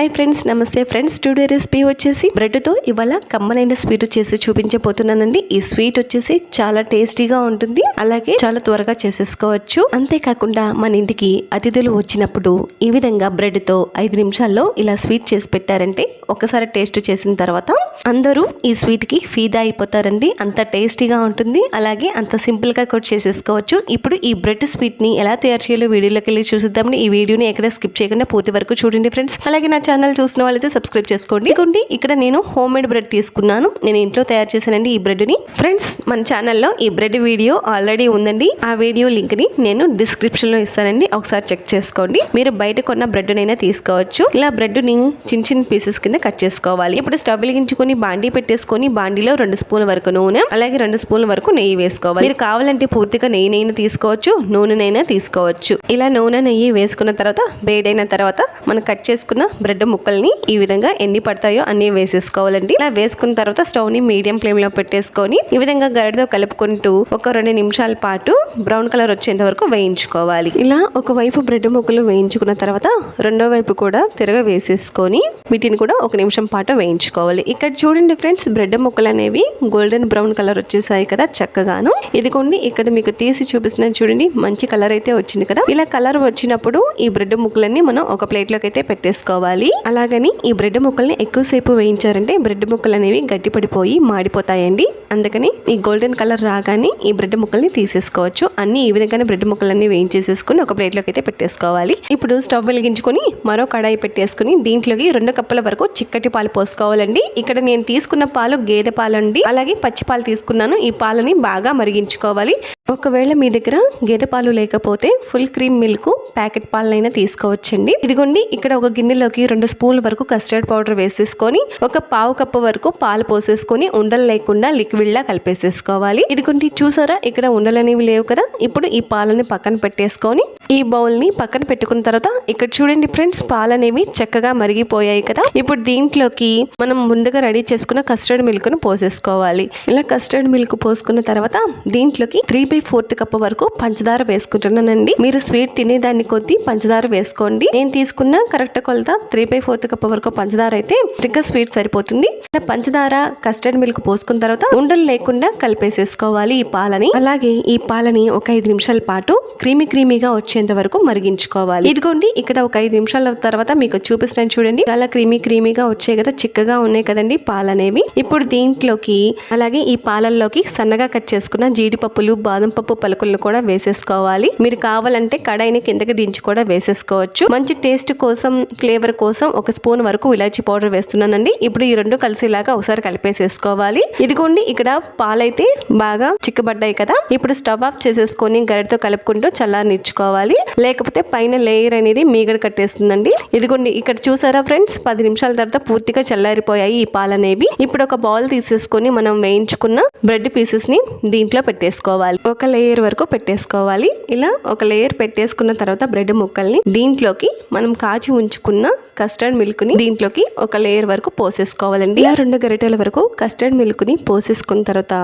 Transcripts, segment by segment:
Hi friends నమస్తే friends today recipe వచ్చేసి బ్రెడ్తో ఇవాళ కమ్మనైన స్వీట్ చేసి చూపించబోతున్నానండి. ఈ స్వీట్ వచ్చేసి చాలా టేస్టీగా ఉంటుంది. అలాగే చాలా త్వరగా చేసేసుకోవచ్చు. అంతేకాకుండా మన ఇంటికి అతిథులు వచ్చినప్పుడు ఈ విధంగా బ్రెడ్తో ఐదు నిమిషాల్లో ఇలా స్వీట్ చేసి పెట్టారంటే ఒకసారి టేస్ట్ చేసిన తర్వాత అందరూ ఈ స్వీట్కి ఫీదా అయిపోతారండి. అంత టేస్టీగా ఉంటుంది. అలాగే అంత సింపుల్గా కూడా చేసేసుకోవచ్చు. ఇప్పుడు ఈ బ్రెడ్ స్వీట్ని ఎలా తయారు చేయాలో వీడియోలోకి వెళ్ళి చూసిద్దామని ఈ వీడియోని ఎక్కడ స్కిప్ చేయకుండా పూర్తి వరకు చూడండి ఫ్రెండ్స్ అలాగే నా ఛానల్ చూసిన వాళ్ళైతే సబ్స్క్రైబ్ చేసుకోండి. ఇక్కడ నేను హోమ్ మేడ్ బ్రెడ్ తీసుకున్నాను. నేను ఇంట్లో తయారు చేశానండి ఈ బ్రెడ్ని ఫ్రెండ్స్ మన ఛానల్లో ఈ బ్రెడ్ వీడియో ఆల్రెడీ ఉందండి. ఆ వీడియో లింక్ని నేను డిస్క్రిప్షన్లో ఇస్తానండి. ఒకసారి చెక్ చేసుకోండి. మీరు బయట కొన్న బ్రెడ్నైనా తీసుకోవచ్చు. ఇలా బ్రెడ్ని చిన్న చిన్న పీసెస్ కింద కట్ చేసుకోవాలి. ఇప్పుడు స్టవ్ వెలిగించుకొని బాండీ పెట్టేసుకొని బాండీలో రెండు స్పూన్ల వరకు నూనె అలాగే రెండు స్పూన్ల వరకు నెయ్యి వేసుకోవాలి. మీరు కావాలంటే పూర్తిగా నెయ్యినైనా తీసుకోవచ్చు నూనెనైనా తీసుకోవచ్చు. ఇలా నూనె నెయ్యి వేసుకున్న తర్వాత వేడైన తర్వాత మనం కట్ చేసుకున్న బ్రెడ్ ముక్కల్ని ఈ విధంగా ఎన్ని పడతాయో అన్ని వేసేసుకోవాలండి. ఇలా వేసుకున్న తర్వాత స్టవ్ని మీడియం ఫ్లేమ్లో పెట్టేసుకొని ఈ విధంగా గరిటతో కలుపుకుంటూ ఒక రెండు నిమిషాల పాటు బ్రౌన్ కలర్ వచ్చేంత వరకు వేయించుకోవాలి. ఇలా ఒక వైపు బ్రెడ్ ముక్కలు వేయించుకున్న తర్వాత రెండో వైపు కూడా తిరగ వేసేసుకొని వీటిని కూడా ఒక నిమిషం పాటు వేయించుకోవాలి. ఇక్కడ చూడండి ఫ్రెండ్స్ బ్రెడ్ ముక్కలు అనేవి గోల్డెన్ బ్రౌన్ కలర్ వచ్చేసాయి కదా చక్కగాను. ఇదిగోండి ఇక్కడ మీకు తీసి చూపిస్తున్నాను చూడండి మంచి కలర్ అయితే వచ్చింది కదా. ఇలా కలర్ వచ్చినప్పుడు ఈ బ్రెడ్ ముక్కలన్నీ మనం ఒక ప్లేట్లోకి అయితే పెట్టేసుకోవాలి. అలాగని ఈ బ్రెడ్ ముక్కల్ని ఎక్కువసేపు వేయించారంటే బ్రెడ్ ముక్కలు అనేవి గట్టి పడిపోయి మాడిపోతాయండి. అందుకని ఈ గోల్డెన్ కలర్ రాగానే ఈ బ్రెడ్ ముక్కల్ని తీసేసుకోవచ్చు. అన్ని ఈ విధంగానే బ్రెడ్ ముక్కలన్నీ వేయించేసేసుకుని ఒక ప్లేట్లోకి అయితే పెట్టేసుకోవాలి. ఇప్పుడు స్టవ్ వెలిగించుకొని మరో కడాయి పెట్టేసుకుని దీంట్లోకి రెండు కప్పుల వరకు చిక్కటి పాలు పోసుకోవాలండి. ఇక్కడ నేను తీసుకున్న పాలు గేదె పాలు అండి అలాగే పచ్చి పాలు తీసుకున్నాను. ఈ పాలని బాగా మరిగించుకోవాలి. ఒకవేళ మీ దగ్గర గేదె పాలు లేకపోతే ఫుల్ క్రీమ్ మిల్క్ ప్యాకెట్ పాలనైనా తీసుకోవచ్చండి. ఇదిగోండి ఇక్కడ ఒక గిన్నెలోకి రెండు స్పూన్ల వరకు కస్టర్డ్ పౌడర్ వేసేసుకొని ఒక పావు కప్పు వరకు పాలు పోసేసుకొని ఉండలు లేకుండా లిక్విడ్ విళ్ళ కలిపేసేసుకోవాలి. ఇదిగోండి చూసారా? ఇక్కడ ఉండలు అనేవి లేవు కదా? ఇప్పుడు ఈ పాలని పక్కన పెట్టేసుకొని ఈ బౌల్ని పక్కన పెట్టుకున్న తర్వాత ఇక్కడ చూడండి ఫ్రెండ్స్ పాలనేవి చక్కగా మరిగిపోయాయి కదా? ఇప్పుడు దీంట్లోకి మనం ముందుగా రెడీ చేసుకున్న కస్టర్డ్ మిల్క్ను పోసేసుకోవాలి. ఇలా కస్టర్డ్ మిల్క్ పోసుకున్న తర్వాత దీంట్లోకి త్రీ బై ఫోర్త్ కప్ వరకు పంచదార వేసుకుంటున్నానండి. మీరు స్వీట్ తినేదాన్ని కొద్దీ పంచదార వేసుకోండి. నేను తీసుకున్న కరెక్ట్ కొలత త్రీ బై ఫోర్త్ కప్ వరకు పంచదార అయితే ఇంకా స్వీట్ సరిపోతుంది. పంచదార కస్టర్డ్ మిల్క్ పోసుకున్న తర్వాత ఉండలు లేకుండా కలిపేసేసుకోవాలి ఈ పాలని. అలాగే ఈ పాలని ఒక ఐదు నిమిషాల పాటు క్రీమీ క్రీమీగా వచ్చేంత వరకు మరిగించుకోవాలి. ఇదిగోండి ఇక్కడ ఒక ఐదు నిమిషాల తర్వాత మీకు చూపిస్తాను చూడండి. చాలా క్రీమీ క్రీమీగా వచ్చాయి కదా చిక్కగా ఉన్నాయి కదండి పాలనేవి. ఇప్పుడు దీంట్లోకి అలాగే ఈ పాలల్లోకి సన్నగా కట్ చేసుకున్న జీడిపప్పులు బాదం పప్పు పలుకులను కూడా వేసేసుకోవాలి. మీరు కావాలంటే కడాయిని కిందకి దించి కూడా వేసేసుకోవచ్చు. మంచి టేస్ట్ కోసం ఫ్లేవర్ కోసం ఒక స్పూన్ వరకు ఇలాచీ పౌడర్ వేస్తున్నానండి. ఇప్పుడు ఈ రెండు కలిసేలాగా ఒకసారి కలిపేసేసుకోవాలి. ఇదిగోండి ఇక్కడ ఇక్కడ పాలైతే బాగా చిక్కబడ్డాయి కదా. ఇప్పుడు స్టవ్ ఆఫ్ చేసేసుకొని గరిటతో కలుపుకుంటూ చల్లారనిచ్చుకోవాలి. లేకపోతే పైన లేయర్ అనేది మీగడ కట్టేస్తుందండి. ఇదిగోండి ఇక్కడ చూసారా ఫ్రెండ్స్? పది నిమిషాల తర్వాత పూర్తిగా చల్లారిపోయాయి ఈ పాలు అనేవి ఇప్పుడు ఒక బౌల్ తీసేసుకొని మనం వేయించుకున్న బ్రెడ్ పీసెస్ని దీంట్లో పెట్టేసుకోవాలి. ఒక లేయర్ వరకు పెట్టేసుకోవాలి. ఇలా ఒక లేయర్ పెట్టేసుకున్న తర్వాత బ్రెడ్ ముక్కల్ని దీంట్లోకి మనం కాచి ఉంచుకున్న కస్టర్డ్ మిల్క్ని దీంట్లోకి ఒక లేయర్ వరకు పోసేసుకోవాలండి. ఇలా రెండు గరిటెల వరకు కస్టర్డ్ మిల్క్ని వేసుకున్న తర్వాత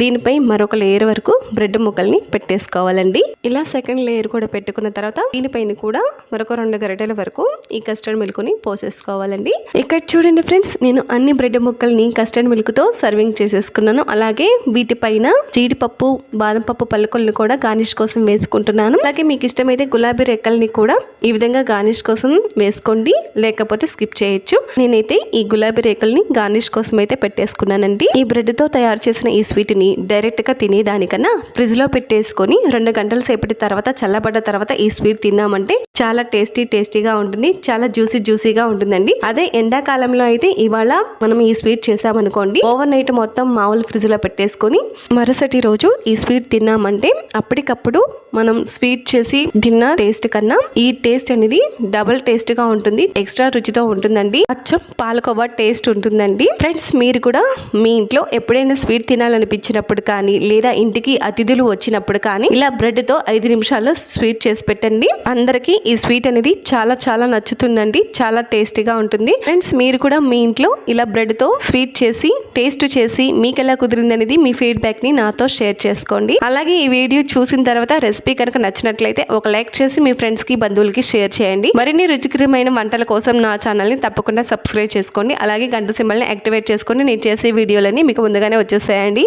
దీనిపై మరొక లేయర్ వరకు బ్రెడ్ ముక్కల్ని పెట్టేసుకోవాలండి. ఇలా సెకండ్ లేయర్ కూడా పెట్టుకున్న తర్వాత దీనిపైన కూడా మరొక రెండు గరిటెల వరకు ఈ కస్టర్డ్ మిల్క్ని పోసేసుకోవాలండి. ఇక్కడ చూడండి ఫ్రెండ్స్ నేను అన్ని బ్రెడ్ ముక్కల్ని కస్టర్డ్ మిల్క్తో సర్వింగ్ చేసేసుకున్నాను. అలాగే వీటిపైన జీడిపప్పు బాదం పప్పు పలుకుల్ని కూడా గార్నిష్ కోసం వేసుకుంటున్నాను. అలాగే మీకు ఇష్టమైతే గులాబీ రెక్కల్ని కూడా ఈ విధంగా గార్నిష్ కోసం వేసుకోండి. లేకపోతే స్కిప్ చేయొచ్చు. నేనైతే ఈ గులాబీ రేకుల్ని గార్నిష్ కోసం అయితే పెట్టేసుకున్నానండి. ఈ బ్రెడ్తో తయారు చేసిన ఈ స్వీట్ని డైరెక్ట్గా తినేదానికన్నా ఫ్రిడ్జ్లో పెట్టేసుకొని రెండు గంటల సేపటి తర్వాత చల్లబడ్డ తర్వాత ఈ స్వీట్ తిన్నామంటే చాలా టేస్టీ టేస్టీగా ఉంటుంది చాలా జ్యూసీ జ్యూసీగా ఉంటుందండి. అదే ఎండాకాలంలో అయితే ఇవాళ మనం ఈ స్వీట్ చేసామనుకోండి ఓవర్ నైట్ మొత్తం మామూలు ఫ్రిడ్జ్లో పెట్టేసుకొని మరుసటి రోజు ఈ స్వీట్ తిన్నామంటే అప్పటికప్పుడు మనం స్వీట్ చేసి తిన్న టేస్ట్ కన్నా ఈ టేస్ట్ అనేది డబుల్ టేస్ట్గా ఉంటుంది ఎక్స్ట్రా రుచితో ఉంటుందండి. అచ్చం పాలకోవా టేస్ట్ ఉంటుందండి. ఫ్రెండ్స్ మీరు కూడా మీ ఇంట్లో ఎప్పుడైనా స్వీట్ తినాలనిపించినప్పుడు కానీ లేదా ఇంటికి అతిథులు వచ్చినప్పుడు కానీ ఇలా బ్రెడ్తో ఐదు నిమిషాల్లో స్వీట్ చేసి పెట్టండి. అందరికీ ఈ స్వీట్ అనేది చాలా చాలా నచ్చుతుందండి. చాలా టేస్టీగా ఉంటుంది. ఫ్రెండ్స్ మీరు కూడా మీ ఇంట్లో ఇలా బ్రెడ్తో స్వీట్ చేసి టేస్ట్ చేసి మీకు ఎలా కుదిరింది అనేది మీ ఫీడ్బ్యాక్ని నాతో షేర్ చేసుకోండి. అలాగే ఈ వీడియో చూసిన తర్వాత రెసిపీ కనుక నచ్చినట్లయితే ఒక లైక్ చేసి మీ ఫ్రెండ్స్కి బంధువులకి షేర్ చేయండి. మరిన్ని రుచికరమైన వంటల కోసం నా ఛానల్ని తప్పకుండా సబ్స్క్రైబ్ చేసుకోండి. అలాగే గంట సింబల్ని యాక్టివేట్ చేసుకొని నేను చేసే వీడియోలన్నీ మీకు ముందుగానే వచ్చేసాయండి